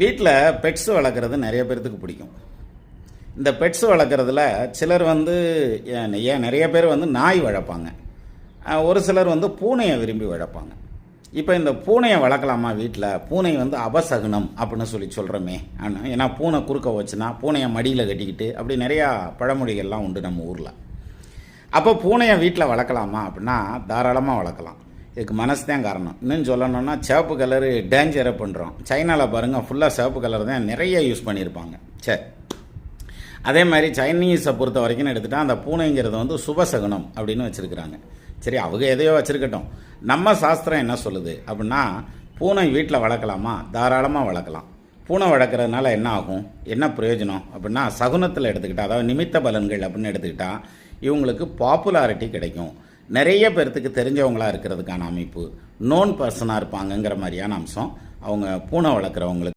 வீட்டில் பெட்ஸ் வளர்க்குறது நிறைய பேர்த்துக்கு பிடிக்கும். இந்த பெட்ஸ் வளர்க்குறதுல சிலர் வந்து ஏன் நிறைய பேர் வந்து நாய் வளர்ப்பாங்க. ஒரு சிலர் வந்து பூனையை விரும்பி வளர்ப்பாங்க. இப்போ இந்த பூனையை வளர்க்கலாமா வீட்டில் பூனை வந்து அபசகுனம் அப்படின்னு சொல்லி சொல்கிறோமே ஆனால் ஏன்னா பூனை குறுக்க வச்சுனா பூனையை மடியில் கட்டிக்கிட்டு அப்படி நிறையா பழமொழிகள்லாம் உண்டு நம்ம ஊரில். அப்போ பூனையை வீட்டில் வளர்க்கலாமா அப்படின்னா தாராளமாக வளர்க்கலாம். இதுக்கு மனசு தான் காரணம். இன்னும் சொல்லணும்னா சிவப்பு கலரு டேஞ்சரை பண்ணுறோம் சைனாவில் பாருங்கள் ஃபுல்லாக சிவப்பு கலர் தான் நிறைய யூஸ் பண்ணியிருப்பாங்க. சரி அதே மாதிரி சைனீஸை பொறுத்த வரைக்கும் எடுத்துட்டா அந்த பூனைங்கிறது வந்து சுபசகுனம் அப்படின்னு வச்சுருக்குறாங்க. சரி அவங்க எதையோ வச்சுருக்கட்டும். நம்ம சாஸ்திரம் என்ன சொல்லுது அப்படின்னா பூனை வீட்டில் வளர்க்கலாமா? தாராளமாக வளர்க்கலாம். பூனை வளர்க்குறதுனால என்ன ஆகும்? என்ன பிரயோஜனம்? அப்படின்னா சகுனத்தில் எடுத்துக்கிட்டால் அதாவது நிமித்த பலன்கள் அப்படின்னு எடுத்துக்கிட்டால் இவங்களுக்கு பாப்புலாரிட்டி கிடைக்கும். நிறைய பேர்த்துக்கு தெரிஞ்சவங்களா இருக்கிறதுக்கான அமைப்பு நோன் பர்சனாக இருப்பாங்கங்கிற மாதிரியான அம்சம். அவங்க பூனை வளர்க்குறவங்களுக்கு